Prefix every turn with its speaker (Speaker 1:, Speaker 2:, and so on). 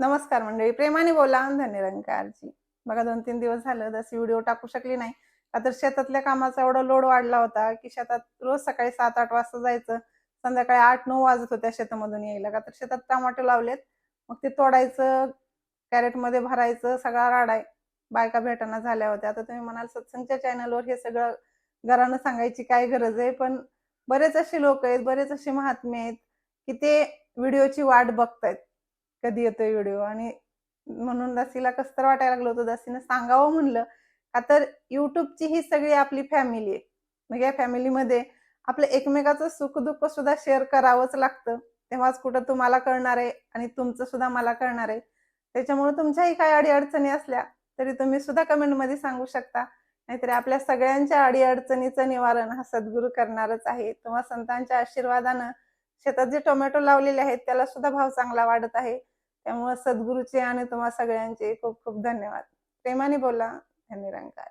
Speaker 1: नमस्कार मंडळी प्रेमाने बोला धनिरंकारची बघा दोन तीन दिवस झालं जशी व्हिडिओ टाकू शकली नाही. का तर शेतातल्या कामाचा एवढा लोड वाढला होता की शेतात रोज सकाळी सात आठ वाजता जायचं संध्याकाळी आठ नऊ वाजत होत्या शेतामधून यायला. का तर शेतात टमाटे लावलेत मग ते तोडायचं कॅरेटमध्ये भरायचं सगळा राडाय बायका भेटाना झाल्या होत्या. आता तुम्ही म्हणाल सत्संगच्या चॅनलवर हे सगळं घरानं सांगायची काय गरज आहे? पण बरेच असे लोक आहेत बरेच असे महात्मे आहेत की ते व्हिडिओची वाट बघतायत. कधी येतोय व्हिडिओ. आणि म्हणून दासीला कसं तर वाटायला लागलं होतं दासीनं सांगावं म्हणलं. का तर युट्यूबची ही सगळी आपली फॅमिली आहे. मग या फॅमिलीमध्ये आपलं एकमेकाचं सुख दुःख सुद्धा शेअर करावंच लागतं. तेव्हाच कुठं तुम्हाला कळणार आहे आणि तुमचं सुद्धा मला कळणार आहे. त्याच्यामुळे तुमच्याही काही अडीअडचणी असल्या तरी तुम्ही सुद्धा कमेंटमध्ये सांगू शकता. नाहीतरी आपल्या सगळ्यांच्या अडीअडचणीचं निवारण हा सद्गुरू करणारच आहे. तुम्हा संतांच्या आशीर्वादानं शेतात जे टोमॅटो लावलेले आहेत त्याला सुद्धा भाव चांगला वाढत आहे. त्यामुळे सद्गुरूचे आणि तुम्हा सगळ्यांचे खूप खूप धन्यवाद. प्रेमाने बोला धन्यरंकार